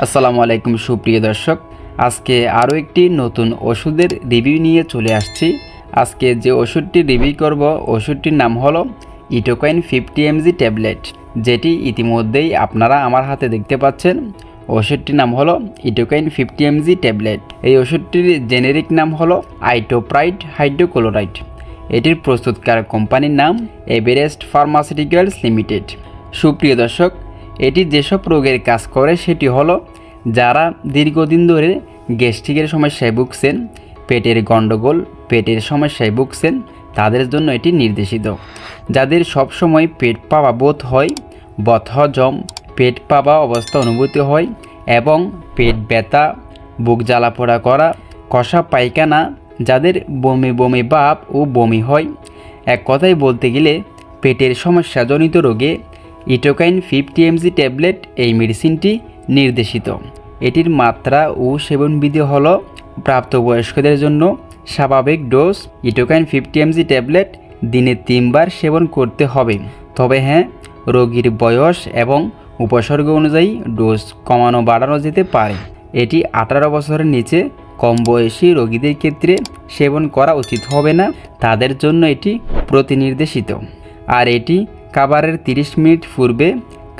আসসালামু আলাইকুম, সুপ্রিয় দর্শক। আজকে আরও একটি নতুন ওষুধের রিভিউ নিয়ে চলে আসছি। আজকে যে ওষুধটি রিভিউ করব, ওষুধটির নাম হলো ইটোকাইন ফিফটি এমজি ট্যাবলেট, যেটি ইতিমধ্যেই আপনারা আমার হাতে দেখতে পাচ্ছেন। ওষুধটির নাম হলো ইটোকাইন ফিফটি এমজি ট্যাবলেট। এই ওষুধটির জেনেরিক নাম হলো আইটোপ্রাইড হাইড্রোক্লোরাইড। এটির প্রস্তুতকার কোম্পানির নাম এভারেস্ট ফার্মাসিউটিক্যালস লিমিটেড। সুপ্রিয় দর্শক এটি যেসব রোগের কাজ করে সেটি হলো যারা দীর্ঘদিন ধরে গ্যাস্ট্রিকের সমস্যায় ভুগছেন, পেটের গণ্ডগোল, পেটের সমস্যায় ভুগছেন, তাদের জন্য এটি নির্দেশিত। যাদের সবসময় পেট পাওয়া বোধ হয় বদহজম পেট পাওয়া অবস্থা অনুভূতি হয় এবং পেট ব্যথা, বুক জ্বালাপোড়া করা, কষা পায়খানা, যাদের বমি বমি ভাব ও বমি হয়। এক কথায় বলতে গেলে পেটের সমস্যাজনিত রোগে ইটোকাইন ফিফটি এমজি ট্যাবলেট, এই মেডিসিনটি নির্দেশিত। এটির মাত্রা ও সেবনবিধি হল প্রাপ্তবয়স্কদের জন্য স্বাভাবিক dose Etocaine fifty mg tablet দিনে তিনবার সেবন করতে হবে। তবে হ্যাঁ রোগীর বয়স এবং উপসর্গ অনুযায়ী ডোজ কমানো বাড়ানো যেতে পারে। এটি আঠারো বছরের নিচে কম বয়সী রোগীদের ক্ষেত্রে সেবন করা উচিত হবে না। তাদের জন্য এটি প্রতিনির্দেশিত। আর এটি খাবারের 30 মিনিট পূর্বে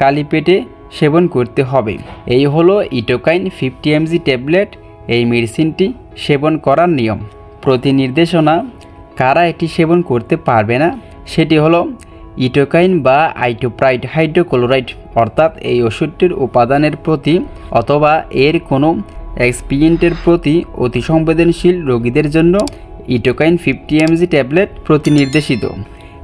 কালি পেটে সেবন করতে হবে। এই হলো ইটোকাইন ফিফটি এমজি ট্যাবলেট। এই মেডিসিনটি সেবন করার নিয়ম। প্রতি নির্দেশনা কারা এটি সেবন করতে পারবে না? সেটি হলো ইটোকাইন বা আইটোপ্রাইড হাইড্রোক্লোরাইড, অর্থাৎ এই ওষুধটির উপাদানের প্রতি অথবা এর কোনো এক্সপিরিয়েন্টের প্রতি অতি সংবেদনশীল রোগীদের জন্য ইটোকাইন ফিফটি এমজি ট্যাবলেট প্রতিনির্দেশিত।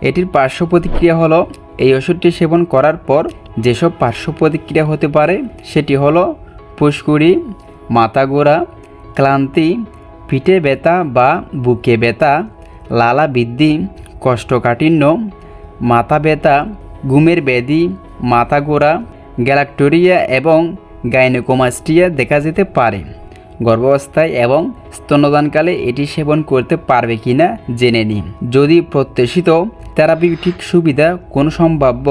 এটির পার্শ্ব প্রতিক্রিয়া হলো, এই ওষুধটি সেবন করার পর যেসব পার্শ্ব প্রতিক্রিয়া হতে পারে সেটি হলো পুষ্কুড়ি মাথা গোড়া, ক্লান্তি, পিঠে ব্যথা বা বুকে ব্যথা, লালা বৃদ্ধি কোষ্ঠকাঠিন্য মাথা ব্যথা, ঘুমের ব্যাধি, মাথা গোড়া, গ্যালাক্টোরিয়া এবং গাইনোকোমাস্টিয়া দেখা যেতে পারে। গর্ভাবস্থায় এবং স্তন্যদানকালে এটি সেবন করতে পারবে কিনা জেনে নিন। যদি প্রত্যাশিত থেরাপিউটিক সুবিধা কোনো সম্ভাব্য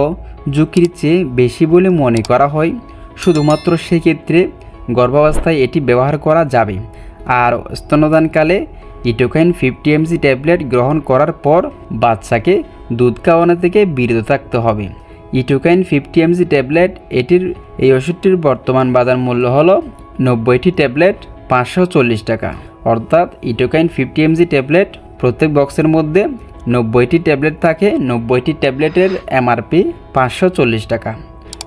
ঝুঁকির চেয়ে বেশি বলে মনে করা হয়? শুধুমাত্র সেক্ষেত্রে গর্ভাবস্থায় এটি ব্যবহার করা যাবে। আর স্তনদানকালে ইটোকাইন ফিফটি এমজি ট্যাবলেট গ্রহণ করার পর বাচ্চাকে দুধ খাওয়ানো থেকে বিরত থাকতে হবে। ইটোকাইন ফিফটি এমজি ট্যাবলেট, এটির এই ওষুধটির বর্তমান বাজার মূল্য হলো নব্বইটি ট্যাবলেট, পাঁচশো চল্লিশ টাকা। অর্থাৎ ইটোকাইন ফিফটি এমজি ট্যাবলেট প্রত্যেক বক্সের মধ্যে নব্বইটি ট্যাবলেট থাকে, নব্বইটি ট্যাবলেটের এমআরপি পাঁচশো চল্লিশ টাকা।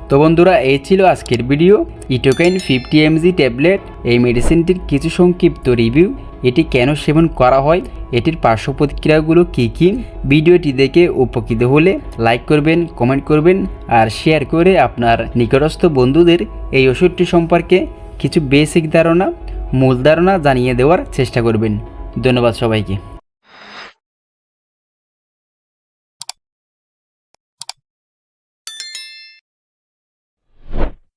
তো বন্ধুরা, এই ছিল আজকের ভিডিও। ইটোকাইন ফিফটি এমজি ট্যাবলেট, এই মেডিসিনটির কিছু সংক্ষিপ্ত রিভিউ। এটি কেন সেবন করা হয়? এটির পার্শ্ব প্রতিক্রিয়াগুলো কী কী? ভিডিওটি দেখে উপকৃত হলে লাইক করবেন, কমেন্ট করবেন আর শেয়ার করে আপনার নিকটস্থ বন্ধুদের এই ওষুধটি সম্পর্কে কিছু বেসিক ধারণা, মূল ধারণা জানিয়ে দেওয়ার চেষ্টা করবেন। ধন্যবাদ সবাইকে।